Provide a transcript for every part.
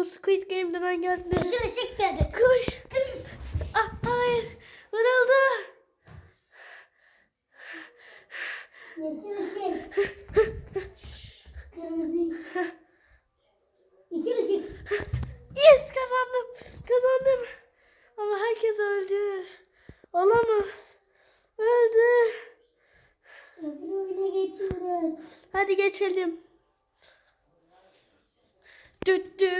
bu Squid Game'den geldiniz. Yeşil ışık dedi. Koş. Ah, hayır. Vuruldu. Yeşil ışık. Kırmızı ışık. Yeşil ışık. Yes kazandım. Kazandım. Ama herkes öldü. Olamaz. Öldü. Öbür oyuna geçiyoruz. Hadi geçelim. Dü dü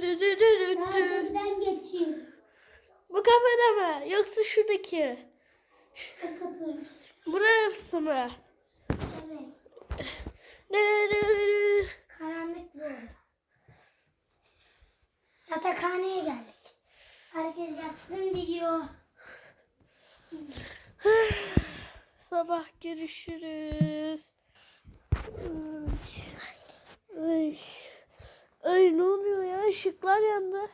dü dü dü dü dü. Geçiyor? Bu kapıda mı? Yoksa şuradaki? O kapı. Burası mı? Evet. Dü dü dü. Karanlık bu. Yatakhaneye geldik. Herkes yatsın diyor. Sabah görüşürüz. Ay. Ay. Ay ne oluyor ya? Işıklar yandı.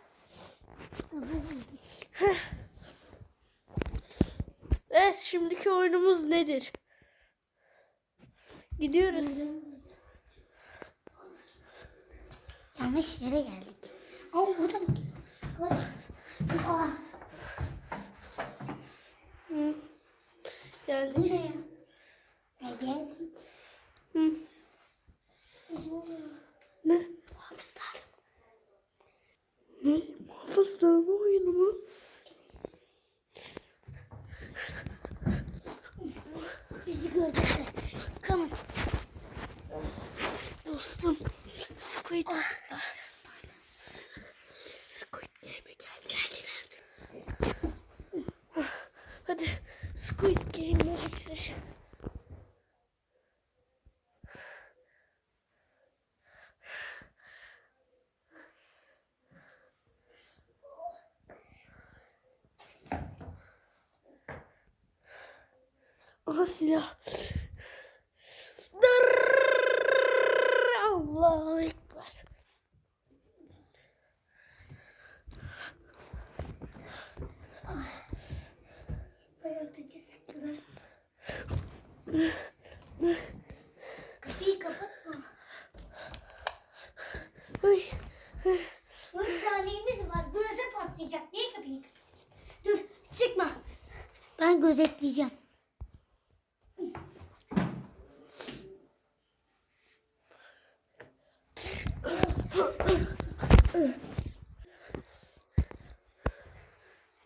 Evet şimdiki oyunumuz nedir? Gidiyoruz. Yanlış yere geldik. Ama burada mı? Geldik. ne ya? Ve geldik. Hı. Ne? Hafızlar. Ne? Muhafızlama oyunu mu? Bizi gördüler. Come. Dostum. Squid. Squid Game'e gel. Geldiler. Hadi Squid Game'e bitir. Allahu Ekber. Bayıltıcı sıktılar. Kapıyı kapatma. Ay. 4 saniyemiz var. Burası patlayacak. Niye kapıyı kapat? Dur çıkma. Ben gözetleyeceğim.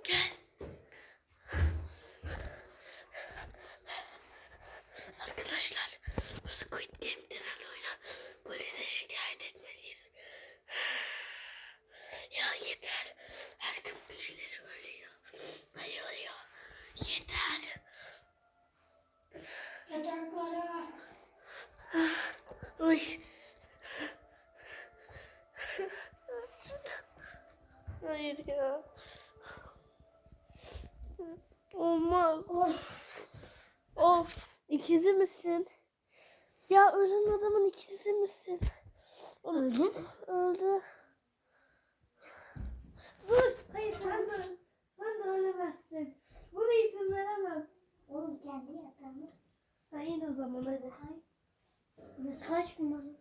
Gel. Arkadaşlar bu Squid Game denen oyuna polise şikayet etmeliyiz. Ya yeter. Her gün birileri ölüyor. Bayılıyor. Yeter. Yataklara. Oy. Hayır ya. Olmaz. Of. Of. İkizi misin? Ya ölen adamın ikizi misin? Öldü? Öldü. Dur. Hayır sen de, sen de ölemezsin. Buna izin veremem. Oğlum kendi yatağımı. Hayır o zaman hadi. Burası kaç numara?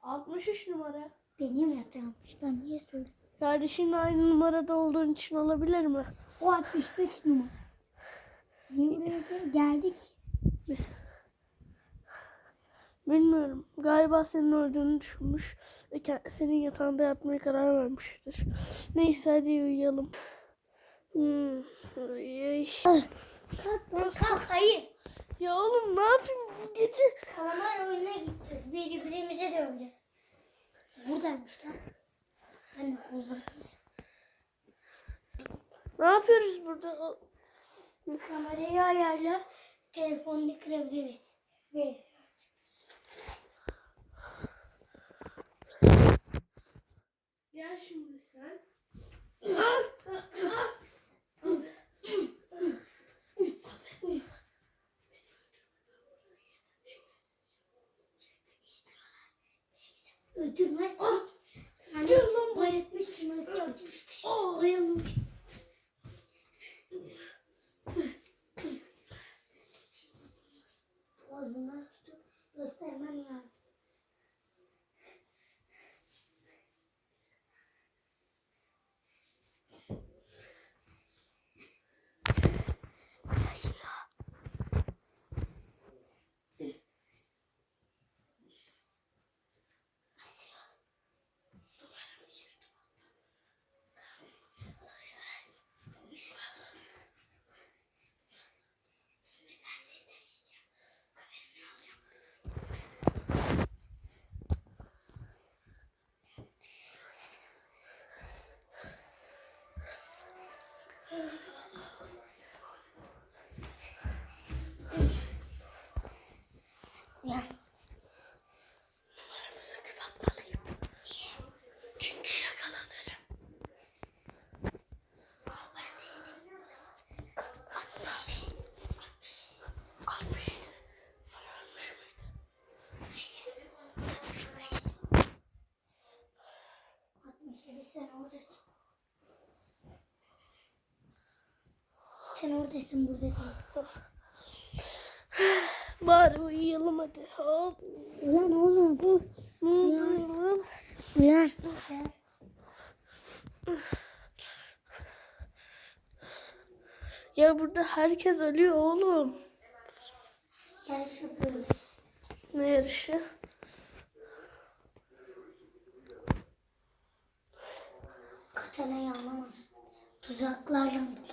63 numara. Benim yatağımmış. Ben niye söyledim? Kardeşinle aynı numarada olduğun için olabilir mi? O 65 numara. Bir geldik. Biz. Bilmiyorum. Galiba senin öldüğünü düşünmüş ve senin yatağında yatmaya karar vermiştir. Neyse hadi uyuyalım. Hmm. Kalk lan kalk hayır. Ya oğlum ne yapayım bu gece? Kalamar oyununa gitti. Birbirimize döveceğiz. Buradaymış lan. Hani kullanırız. Ne yapıyoruz burada? Kamerayı ayarla. Telefonunu kırabiliriz. Ve Gel şimdi sen. öldürmezsek numarası yapacağız. Aa. Bayılmış. Boğazından Kedi sen oradasın. Sen oradasın burada değil. Bari uyuyalım hadi. Hop. Ulan oğlum bu. Uyuyalım. Uyan. Ya burada herkes ölüyor oğlum. Yarış yapıyoruz. Ne yarışı? Katanayı alamazsın. Tuzaklarla dolu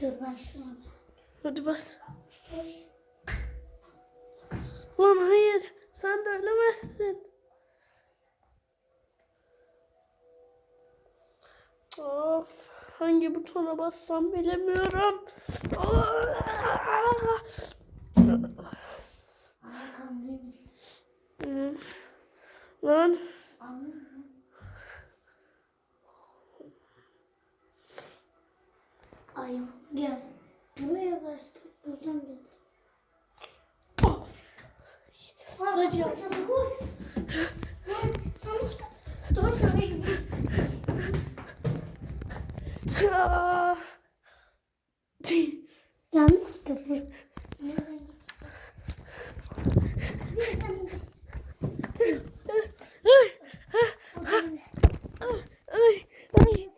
dur ben şuna basayım. Hadi bas. Lan hayır. Sen de ölemezsin. Of. Hangi butona bassam bilemiyorum. Arkamdaymış. Hmm. Lan. Ayağım gel. Buraya bastım. Buradan gel. Bacağım. Sana koş. Lan, Yanlış kapı. Doğru kapıya gidiyorum. Aa! Yanlış kapı. Nereden geçeceğim? Ay, ay, ay.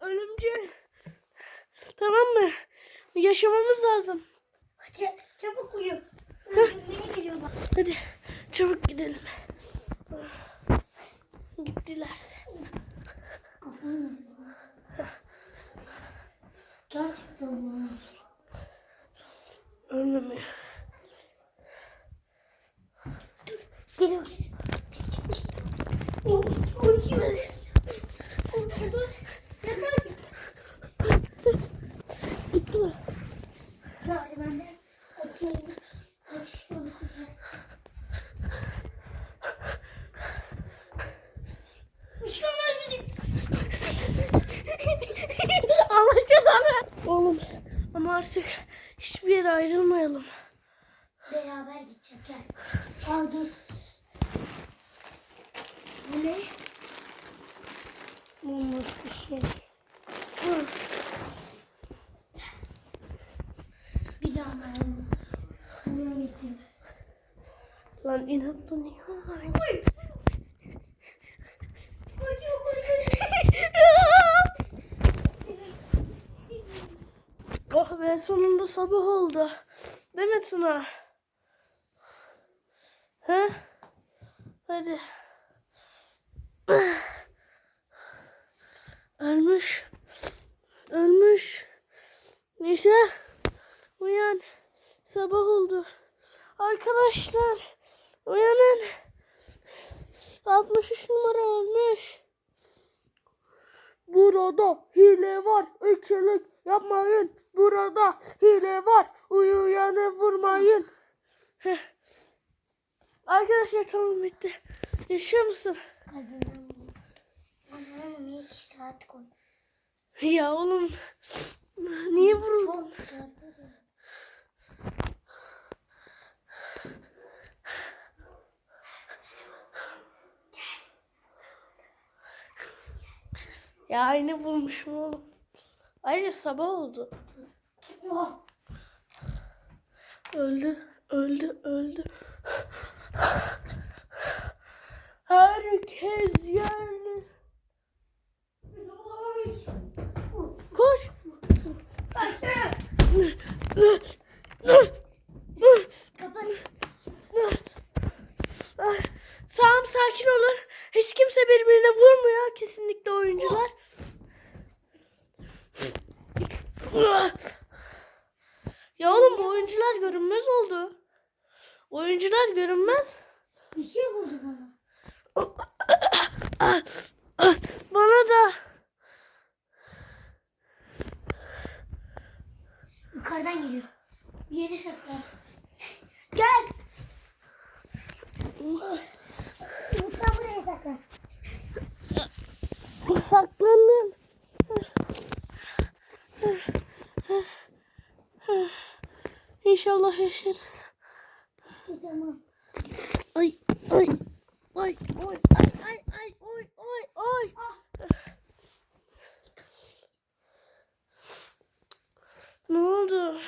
Ölümcül. Tamam mı? Yaşamamız lazım. Hadi çabuk uyu. Geliyor bak. Hadi çabuk gidelim. Gittilerse. Kafam Gerçekten bu. Ölmemiyor. Geliyor. Oh, uyuyor. Gitti mi? Bari ben de açayım. Kaçış yolu kuracağız. Üşüyorlar bizi. Allah cezanı. Oğlum ama artık hiçbir yere ayrılmayalım. Beraber gideceğiz gel. Al dur. Bu ne? Mummuş bir şey. Hı. Bir daha ben gittim. Lan inattan yiyorlar. Oh sonunda sabah oldu. Değil mi Tuna? He? Hadi. Ölmüş. Ölmüş. Neyse. Uyan. Sabah oldu. Arkadaşlar. Uyanın. 63 numara ölmüş. Burada hile var. Irkçılık yapmayın. Burada hile var. Uyuyanı vurmayın. Heh. Arkadaşlar tamam bitti. Yaşıyor musun? Anam niye iki saat koy? Ya oğlum. Niye vuruldun? Ya aynı vurmuşum oğlum. Ayrıca sabah oldu. Çıkma. Öldü, öldü, öldü. Herkes yerli. Koş. Kapat. Tamam sakin olun. Hiç kimse birbirine vurmuyor. Kesinlikle oyuncular. Ya oğlum bu oyuncular görünmez oldu. Oyuncular görünmez. Bir şey vurdu bana. Bana da. Yukarıdan geliyor. Bir yere saklan. Gel. Lütfen buraya saklan. Saklanın. İnşallah yaşarız. Kocaman. Ay ay ay ay ay ay ay oy oy oy. Ah. Ne oldu?